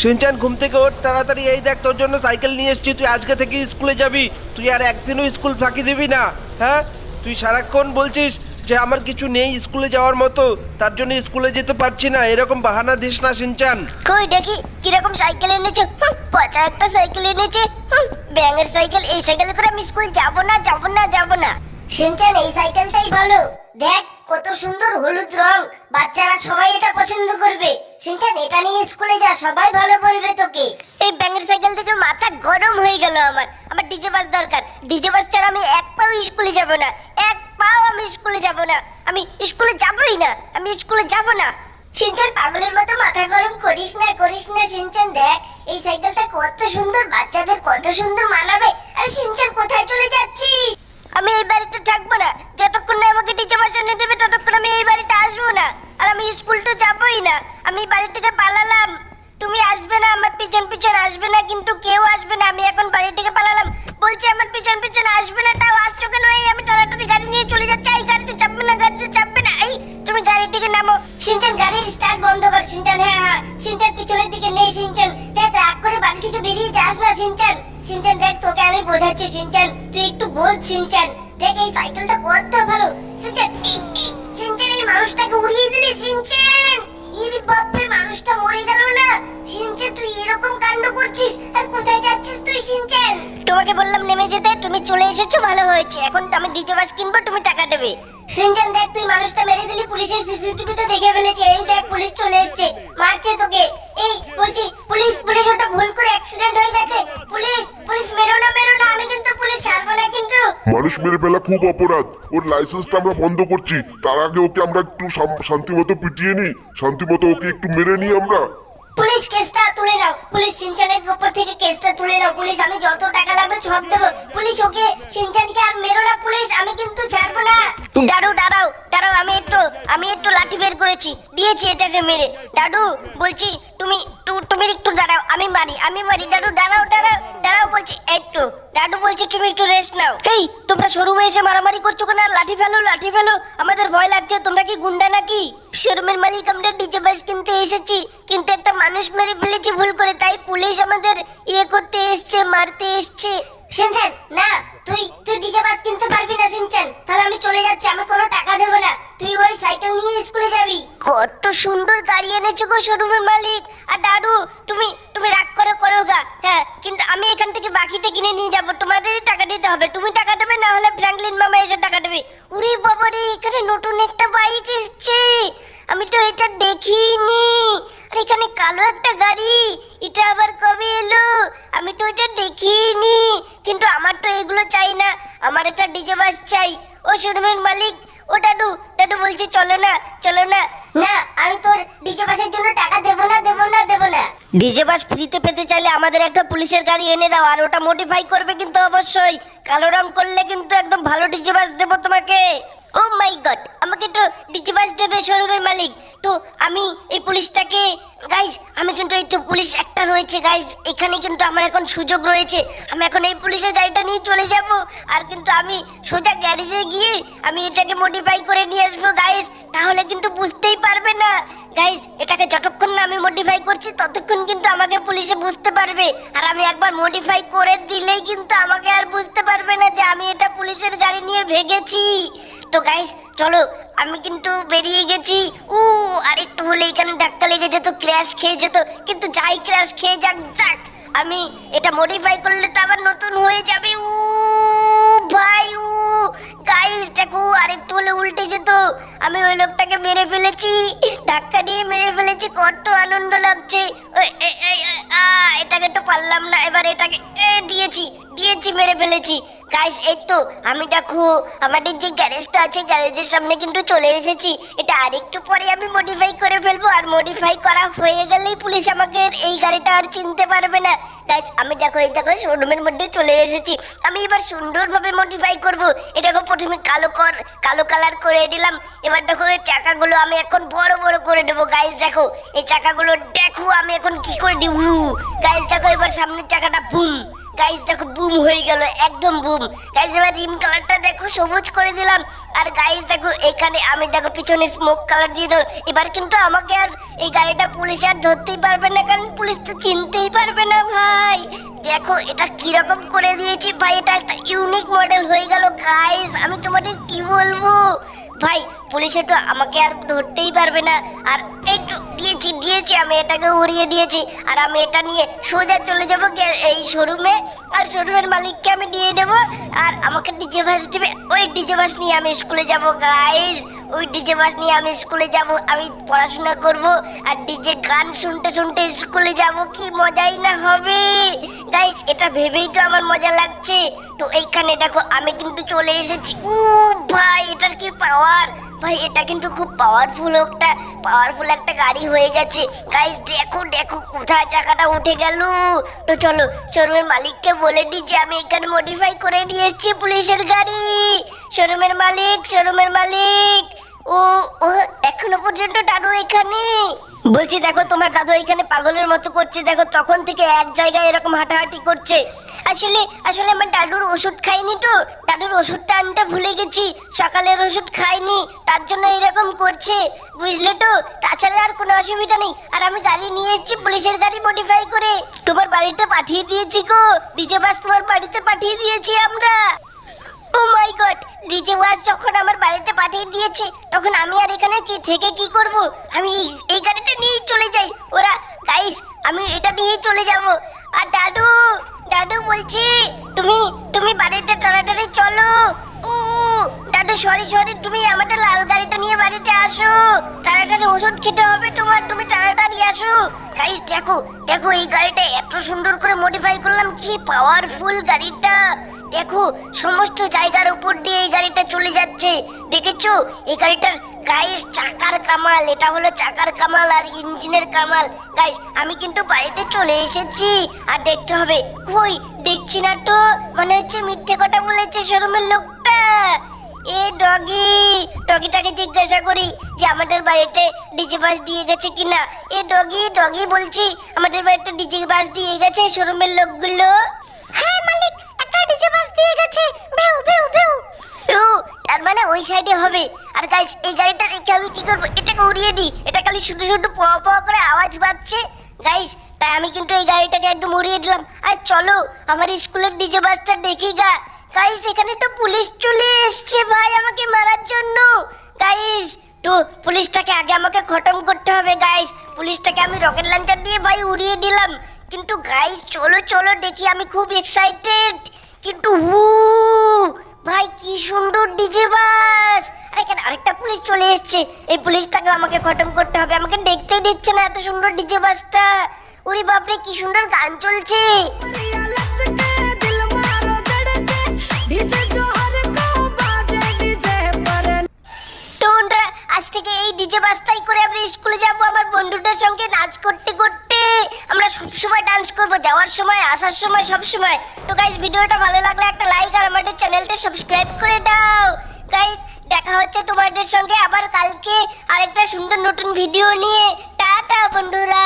Shinchan, ঘুম থেকে ওঠ, তাড়াতাড়ি। এই দেখ, তোর জন্য সাইকেল নিয়ে এসেছি। তুই আজকে থেকে স্কুলে যাবি। তুই আর একদিনও স্কুল ফাঁকি দিবি না হ্যাঁ? তুই সারাক্ষণ বলছিস যে আমার কিছু নেই স্কুলে যাওয়ার মতো, তার জন্য স্কুলে যেতে পারছি না। এরকম বাহানা দিস না, সিনচান। কই দেখি, কীরকম সাইকেল এনেছে? পচা একটা সাইকেল এনেছে। ব্যাঙের সাইকেল, এই সাইকেলে করে আমি স্কুল যাব না যাব না যাব না। সিনচান, এই সাইকেলটাই ভালো। দেখ কত সুন্দর হলুদ রং। বাচ্চারা সবাই এটা পছন্দ করবে। সিনচান, এটা নিয়ে স্কুলে যা, সবাই ভালো বলবে তোকে। এই ব্যাঙের সাইকেল থেকে মাথা গরম হয়ে গেল আমার। আমার ডিজে বাস দরকার। ডিজে বাস ছাড়া আমি এক পাও স্কুলে যাব না। এক পাও আমি স্কুলে যাব না। আমি স্কুলে যাবই না। আমি স্কুলে যাব না। সিনচান, পাগলের মতো মাথা গরম করিস না করিস না, সিনচান, দেখ। এই সাইকেলটা কত সুন্দর, বাচ্চাদের কত সুন্দর মানাবে। আরে সিনচান, কোথায় চলে যাচ্ছিস? আমি এই বাড়িতে থাকব না। যতক্ষণ না আমাকে টিচার বাসা নিয়ে দেবে, ততক্ষণ আমি এই বাড়িতে আসব না। আর আমি স্কুল তো যাবোই না। আমি বাড়ি থেকে পালালাম। তুমি আসবে না, আমার পিছন পিছন আসবে না, কিন্তু কেউ আসবে না। আমি এখন বাড়ি থেকে পালালাম। বলছি, আমার পিছন পিছন আসবে না, তাও আসছো কেন? আমি তাড়াতাড়ি গাড়ি নিয়ে চলে যাচ্ছি। এই গাড়িতে চাপবে না, গাড়িতে চাপবে না তুমি গাড়ির দিকে নামো। সিনচান গাড়ির স্টার্ট বন্ধ কর সিনচান। হ্যাঁ হ্যাঁ সিনচান পিছনের দিকে নেই সিনচান। দেখ রাগ করে বাড়ি থেকে বেরিয়ে যাস না সিনচান। সিনচান দেখ তোকে আমি বোঝাচ্ছি সিনচান। তুই একটু বোঝ সিনচান। দেখ এই সাইকেলটা কত ভালো। সিনচান এই, সিনচান এই মানুষটাকে উড়িয়ে দিলি সিনচান। ইরে বাপরে মানুষটা মরে গেল না। সিনচান তুই এরকম কাণ্ড করছিস আর কোথায় যাচ্ছিস তুই সিনচান? তোমাকে বললাম নেমে যেতে তুমি চলে এসেছ ভালো হয়েছে। এখন আমি ডিজে বাস কিনবো তুমি টাকা দেবে। সিনচান দেখ তুই মানুষটা মেরে দিলি পুলিশের সিসিটিভিতে দেখে ফেলেছে। এই দেখ পুলিশ চলে এসেছে মারছে তোকে। এই বলছি পুলিশ পুলিশ ওটা ভুল করে অ্যাক্সিডেন্ট হয়ে গেছে। পুলিশ পুলিশ মেরো না মেরো না আমি কিন্তু পুলিশ ছাড়বো না কিন্তু। মানুষ মেরে ফেলা খুব অপরাধ। ওর লাইসেন্সটা আমরা বন্ধ করছি। তার আগে ওকে আমরা একটু শান্তিমতো পিটিয়ে নিই। শান্তিমতো ওকে একটু মেরে নিই আমরা। পুলিশ কেসটা তুলে নাও। পুলিশ সিনচানের উপর থেকে কেসটা তুলে নাও। পুলিশ আমি যত টাকা লাগবে সব দেবো। পুলিশ ওকে সিনচানকে আর মেরো না। পুলিশ আমি কিন্তু ছাড়বো না। আমি একটু আমি একটু লাঠি বের করেছি, দিয়েছি এটাকে মেরে। দাদু, বলছি তুমি তুমি একটু দাঁড়াও, আমি মারি আমি মারি। দাদু, দাঁড়াও দাঁড়াও দাঁড়াও, বলছি একটু। দাদু বলছি, তুমি একটু রেস্ট নাও। এই তোমরা শোরুমে এসে মারামারি করছ কেন? লাঠি ফেলো লাঠি ফেলো। আমাদের ভয় লাগছে, তোমরা কি গুন্ডা নাকি? শোরুমের মালিক, আমরা ডিজে বাস কিনতে এসেছি, কিন্তু একটা মানুষ মেরে ফেলেছি ভুল করে, তাই পুলিশ আমাদের ইয়ে করতে এসছে, মারতে এসছে। সিনচেন, না, তুই তুই ডিজে বাস কিনতে পারবি না, সিনচেন। তাহলে আমি চলে যাচ্ছি আমি কোনো টাকা দেবো না তুই ওই সাইকেল নিয়ে স্কুলে কত সুন্দর গাড়ি এনেছো গো শোরুমের মালিক। আর দাদু, তুমি তুমি রাগ করে করো গা। হ্যাঁ কিন্তু আমি এখান থেকে বাকিটা কিনে নিয়ে যাব। তোমাদেরই টাকা দিতে হবে। তুমি টাকা দেবে, না হলে ফ্র্যাঙ্কলিন মামা এসে টাকা দেবে। উরি বাবারে এখানে নতুন একটা বাইক এসছে। আমি তো এটা দেখিনি। আর এখানে কালো একটা গাড়ি, এটা আবার কবে এলো? আমি তো এটা দেখিনি। কিন্তু আমার তো এগুলো চাই না। আমার একটা ডিজে বাস চাই। ও শোরুমের মালিক ও ডাডু ডাডু বলছে চলো না চলো না। না আমি তোর ডিজে বাসের জন্য টাকা দেবো না দেবো না দেবো না। ডিজে বাস ফ্রিতে পেতে চাইলে আমাদের একটা পুলিশের গাড়ি এনে দাও আর ওটা মডিফাই করবে কিন্তু অবশ্যই। কালো রং করলে কিন্তু একদম ভালো ডিজে বাস দেবো তোমাকে। ও মাই গড আমাকে একটু ডিজে বাস দেবে শোরুমের মালিক। তো আমি এই পুলিশটাকে গাইজ আমি কিন্তু এই তো পুলিশ একটা রয়েছে গাইজ এখানে কিন্তু আমার এখন সুযোগ রয়েছে। আমি এখন এই পুলিশের গাড়িটা নিয়ে চলে যাব। আর কিন্তু আমি সোজা গ্যারেজে গিয়ে আমি এটাকে মডিফাই করে নিয়ে আসব গাইজ তাহলে কিন্তু বুঝতেই পারবে না। গাইজ এটাকে যতক্ষণ না আমি মডিফাই করছি, ততক্ষণ কিন্তু আমাকে পুলিশে বুঝতে পারবে। আর আমি একবার মডিফাই করে দিলেই কিন্তু আমাকে আর বুঝতে পারবে না যে আমি এটা পুলিশের গাড়ি নিয়ে ভেগেছি। তো গাইস চলো আমি কিন্তু বেরিয়ে গেছি। উ আর একটু হলে এখানে ধাক্কা লেগে যেত ক্র্যাশ খেয়ে যেত। কিন্তু যাই ক্র্যাশ খেয়ে যাক যাক। আমি এটা মডিফাই করলে তো আবার নতুন হয়ে যাবে। উ ভাই উ গাইস দেখো, আরেকটু হলে উল্টে যেত। আমি ওই লোকটাকে মেরে ফেলেছি। ধাক্কা দিয়ে মেরে ফেলেছি, কত আনন্দ লাগছে। এটাকে তো পারলাম না। এবার এটাকে দিয়েছি দিয়েছি, মেরে ফেলেছি। গাইস এই তো, আমি দেখো, আমাদের যে গ্যারেজটা আছে গ্যারেজের সামনে কিন্তু চলে এসেছি। এটা আরেকটু পরে আমি মডিফাই করে ফেলব, আর মডিফাই করা হয়ে গেলেই পুলিশ আমাকে এই গাড়িটা আর চিনতে পারবে না। গাইস আমি দেখো, এই দেখো শোরুমের মধ্যে চলে এসেছি। আমি এবার সুন্দরভাবে মডিফাই করব। এটাকে প্রথমে কালো কর কালো কালার করে দিলাম। এবার দেখো, এই চাকাগুলো আমি এখন বড় বড় করে দেবো। গাইস দেখো, এই চাকাগুলো দেখো আমি এখন কি করে দিব। গাইস দেখো, এবার সামনের চাকাটা বুম গাইস দেখো বুম হয়ে গেল, একদম বুম গাইস এবার রিম কালারটা দেখো, সবুজ করে দিলাম। আর গাইস দেখো, এখানে আমি, দেখো, পিছনে স্মোক কালার দিয়ে দেবো এবার কিন্তু আমাকে আর এই গাড়িটা পুলিশ আর ধরতেই পারবে না, কারণ পুলিশ তো চিনতেই পারবে না, ভাই। দেখো, এটা কীরকম করে দিয়েছি, ভাই, এটা একটা ইউনিক মডেল হয়ে গেল গাইস আমি তোমাদের কি বলব? ভাই পুলিশে তো আমাকে আর ধরতেই পারবে না। আর এই তো দিয়েছি দিয়েছি, আমি এটাকে উড়িয়ে দিয়েছি। আর আমি এটা নিয়ে সোজা চলে যাব এই শোরুমে আর শোরুমের মালিককে আমি দিয়ে দেবো। আর আমাকে ডিজে বাস দিবে। ওই ডিজে বাস নিয়ে আমি স্কুলে যাব গাইস ওই ডিজে বাস নিয়ে আমি স্কুলে যাব। আমি পড়াশোনা করব। আর ডিজে গান শুনতে শুনতে স্কুলে যাব। কি মজাই না হবে? গাইস এটা ভেবেই তো আমার মজা লাগছে। তো এইখানে দেখো, আমি কিন্তু চলে এসেছি। ও ভাই, এটার কি পাওয়ার ভাই, এটা কিন্তু খুব পাওয়ারফুল একটা পাওয়ারফুল একটা গাড়ি হয়ে গেছে। গাইস দেখো দেখো, কোথায় চাকাটা উঠে গেল। তো চলো শোরুমের মালিককে বলে দিই যে আমি এখানে মডিফাই করে নিয়ে এসেছি পুলিশের গাড়ি। শোরুমের মালিক শোরুমের মালিক। ও ও, এখনও পর্যন্ত দাদু এখানে? বলছি, দেখো, তোমার দাদু এখানে পাগলের মতো করছে। দেখো, তখন থেকে এক জায়গায় এরকম হাঁটাহাঁটি করছে। আসলে আসলে আমার দাদুর ওষুধ খাইনি তো। দাদুর ওষুধটা আনতে ভুলে গেছি। সকালের ওষুধ খাইনি, তার জন্য এরকম করছে। বুঝলে তো? তাছাড়া আর কোনো অসুবিধা নেই। আর আমি গাড়ি নিয়ে এসেছি, পুলিশের গাড়ি মডিফাই করে। তোমার বাড়িতে পাঠিয়ে দিয়েছি গো। ডিজে বাস তোমার বাড়িতে পাঠিয়ে দিয়েছি আমরা। ও মাই গড ডিজে ওয়াজ যখন আমার বাড়িতে পাঠিয়ে দিয়েছে, তখন আমি আর এখানে কি থেকে কি করব? আমি এই- গাড়িটা নিয়েই চলে যাই। ওরা গাইস আমি এটা নিয়েই চলে যাব। আর দাদু দাদু বলছি, তুমি তুমি বাড়িতে তাড়াতাড়ি চলো। ও, দাদু সরি সরি তুমি আমাদের লাল গাড়িটা নিয়ে বাড়িতে আসো। তাড়াতাড়ি ওষুধ খেতে হবে তোমার, তুমি তাড়াতাড়ি আসো। গাইস দেখো দেখো, এই গাড়িটা এত সুন্দর করে মডিফাই করলাম, কি পাওয়ারফুল গাড়িটা! দেখো, সমস্ত জায়গার উপর দিয়ে এই গাড়িটা চলে যাচ্ছে। দেখেছ? এই গাড়িটার গাইস চাকার কামাল। এটা হলো চাকার কামাল আর ইঞ্জিনের কামাল। গাইস আমি কিন্তু বাড়িতে চলে এসেছি। আর দেখতে হবে। কই? দেখছি না তো। মনে হচ্ছে মিথ্যে কথা বলেছে শোরুমের লোকটা। এ ডগি, ডগিটাকে জিজ্ঞাসা করি যে আমাদের বাড়িতে ডিজে বাস দিয়ে গেছে কিনা। এ ডগি ডগি বলছি, আমাদের বাড়িতে ডিজে বাস দিয়ে গেছে শোরুমের লোকগুলো। হ্যাঁ মালিক। ডিজে বাস দিয়ে গেছে। বেউ বেউ বেউ ও, তার মানে ওই সাইডে হবে। আর গাইস এই গাড়িটা রেখে আমি কি করব? এটাকে উড়িয়ে দিই। এটা খালি শুধু শুধু প প করে আওয়াজ পাচ্ছে গাইস তাই আমি কিন্তু এই গাড়িটাকে একদম উড়িয়ে দিলাম। আর চলো, আমার স্কুলের ডিজে বাসটা দেখি গা। গাইস এখানে তো পুলিশ চলে এসছে ভাই আমাকে মারার জন্য। গাইস তো পুলিশটাকে আগে আমাকে খতম করতে হবে গাইস পুলিশটাকে আমি রকেট লঞ্চার দিয়ে ভাই উড়িয়ে দিলাম। কিন্তু গাইস চলো চলো, দেখি, আমি খুব এক্সাইটেড কিন্তু হু, ভাই, কি সুন্দর ডিজে বাস। এখানে আরেকটা পুলিশ চলে এসেছে। এই পুলিশটাকে আমাকে খতম করতে হবে। আমাকে দেখতেই দিচ্ছে না এত সুন্দর ডিজে বাসটা। ওরে বাপরে, কি সুন্দর গান চলছে। আজ থেকে এই ডিজে বাসটাই করে আমি স্কুলে যাব। আমার বন্ধুদের সঙ্গে নাচ করতে ডান্স করব, যাওয়ার সময়, আসার সময়, সব সময়। তো গাইস ভিডিওটা ভালো লাগলে একটা লাইক আর আমাদের চ্যানেলটা সাবস্ক্রাইব করে দাও। গাইস দেখা হচ্ছে তোমাদের সঙ্গে আবার কালকে আরেকটা সুন্দর নতুন ভিডিও নিয়ে। টাটা, বন্ধুরা।